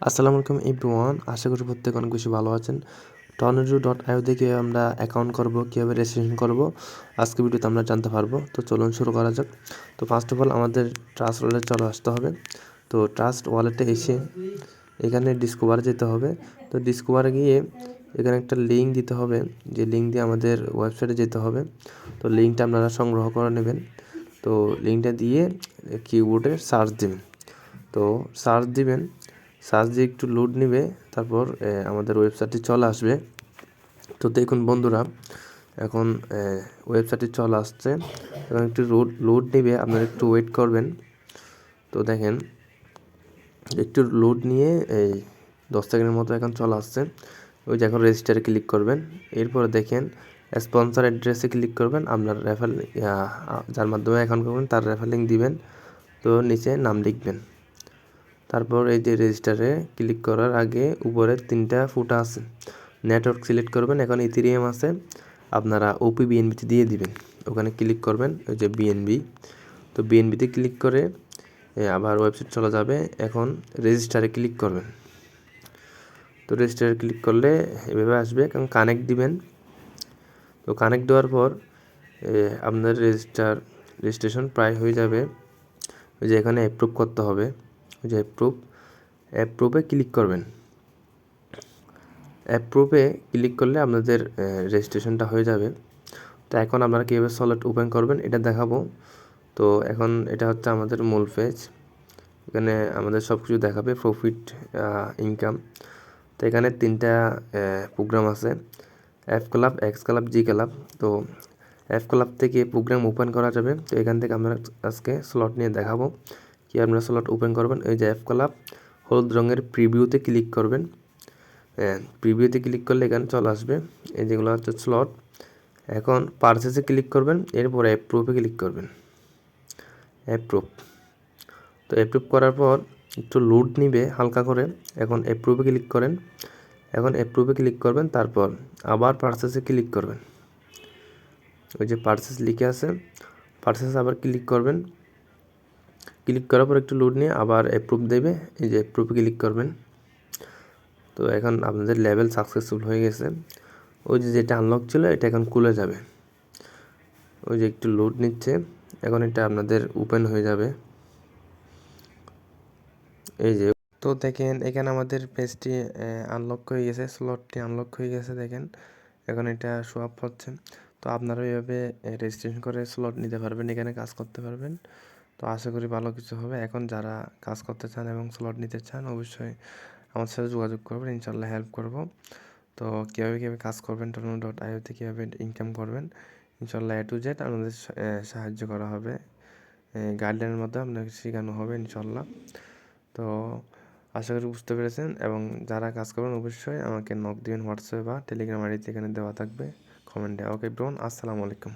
আসসালামু আলাইকুম এভরিওয়ান, আশা করি প্রত্যেক অনেক বেশি ভালো আছেন। টর্নেডো ডট আইও থেকে আমরা অ্যাকাউন্ট করব, কীভাবে রেজিস্ট্রেশন করব আজকে ভিডিওতে আমরা জানতে পারব। তো চলুন শুরু করা যাক। তো ফার্স্ট অফ অল আমাদের ট্রাস্ট ওয়ালেট চলে আসতে হবে। তো ট্রাস্ট ওয়ালেটে এসে এখানে ডিসকভারে যেতে হবে। তো ডিসকভারে গিয়ে এখানে একটা লিঙ্ক দিতে হবে। যে লিঙ্ক দিয়ে আমাদের ওয়েবসাইটে যেতে হবে। তো লিঙ্কটা আপনারা সংগ্রহ করে নেবেন। তো লিঙ্কটা দিয়ে কিবোর্ডে সার্চ দেবেন। তো সার্চ দিবেন। সার্চ দিয়ে একটু লোড নেবে, তারপর আমাদের ওয়েবসাইটটি চলে আসবে। তো দেখুন বন্ধুরা, এখন ওয়েবসাইটটি চলে আসছে, এবং একটু লোড লোড নেবে, আপনারা একটু ওয়েট করবেন। তো দেখেন, একটু লোড নিয়ে, এই, দশ সেকেন্ডের মতো এখন চলে আসছে। ওই যে এখন রেজিস্টারে ক্লিক করবেন। এরপরে দেখেন স্পন্সর অ্যাড্রেসে ক্লিক করবেন, আপনার রেফার যার মাধ্যমে অ্যাকাউন্ট করবেন, তার রেফার লিঙ্ক দিবেন। তো নিচে নাম লিখবেন। তারপর এই যে রেজিস্টারে ক্লিক করার আগে উপরে তিনটা ফুটা আছে। নেটওয়ার্ক সিলেক্ট করবেন, এখন ইথিরিয়াম আছে। আপনারা ওপি বিএনবিতে দিয়ে দিবেন। ওখানে ক্লিক করবেন, ওই যে বিএনবি তো বিএনবিতে ক্লিক করে আবার ওয়েবসাইট চলে যাবে। এখন রেজিস্টারে ক্লিক করবেন। তো রেজিস্টারে ক্লিক করলে এভাবে আসবে কারণ কানেক্ট দিবেন। তো কানেক্ট দেওয়ার পর আপনার রেজিস্টার রেজিস্ট্রেশন প্রায় হয়ে যাবে। ওই যে এখানে অ্যাপ্রুভ করতে হবে। যে অ্যাপ্রুভ অ্যাপ্রুভে ক্লিক করবেন। অ্যাপ্রুভে ক্লিক করলে আপনাদের রেজিস্ট্রেশনটা হয়ে যাবে। তো এখন আপনারা কীভাবে সলেট ওপেন করবেন এটা দেখাবো। তো এখন এটা হচ্ছে আমাদের মূল পেজ এখানে আমাদের সব কিছু দেখাবে প্রফিট ইনকাম তো এখানে তিনটা প্রোগ্রাম আছে। F club X club G club তো এফ ক্লাব থেকে প্রোগ্রাম ওপেন করা যাবে। তো এখান থেকে আমরা আজকে স্লট নিয়ে দেখাবো। কি আপনারা স্লট ওপেন করবেন, এই যে এফ ক্লাব হলুদ রঙের প্রিভিউতে ক্লিক করবেন। হ্যাঁ প্রিভিউতে ক্লিক করলে এখানে চলে আসবে, এই যেগুলো হচ্ছে স্লট। এখন পারচেসে ক্লিক করবেন, এরপর অ্যাপ্রুভে ক্লিক করবেন। অ্যাপ্রুভ তো অ্যাপ্রুভ করার পর একটু লোড নিবে হালকা করে, এখন অ্যাপ্রুভে ক্লিক করেন। এখন অ্যাপ্রুভে ক্লিক করবেন, তারপর আবার পারচেসে ক্লিক করবেন। ওই যে পারচেস লিখে আছে পারচেস আবার ক্লিক করবেন। ক্লিক করার পর একটু লোড নিয়ে আবার অ্যাপ্রুভ দেবে। এই যে অ্যাপ্রুভে ক্লিক করবেন। তো এখন আপনাদের লেভেল সাকসেসফুল হয়ে গেছে। ওই যে যেটা আনলক ছিল, এটা এখন খুলে যাবে। ওই যে একটু লোড নিচ্ছে। এখন এটা আপনাদের ওপেন হয়ে যাবে। এই যে তো দেখেন, এখানে আমাদের পেজটি আনলক হয়ে গেছে স্লটটি আনলক হয়ে গেছে দেখেন। এখন এটা শো আপ হচ্ছে। তো আপনারা এইভাবে রেজিস্ট্রেশন করে স্লট নিতে পারবেন, এখানে কাজ করতে পারবেন। তো আশা করি ভালো কিছু হবে। এখন যারা কাজ করতে চান এবং স্লট নিতে চান, অবশ্যই আমার সাথে যোগাযোগ করবেন ইনশাল্লাহ হেল্প করব। তো কীভাবে কীভাবে কাজ করবেন টনো ডট আইওতে কীভাবে ইনকাম করবেন ইনশাল্লাহ এ টু জেড আপনাদের সাহায্য করা হবে। গাইডলাইনের মধ্যে আপনাকে শেখানো হবে ইনশাল্লাহ তো আশা করি বুঝতে পেরেছেন এবং যারা কাজ করবেন অবশ্যই আমাকে নক দিবেন হোয়াটসঅ্যাপে বা টেলিগ্রাম আইডিতে এখানে দেওয়া থাকবে। কমেন্টে ওকে ব্রোন আসসালামু আলাইকুম।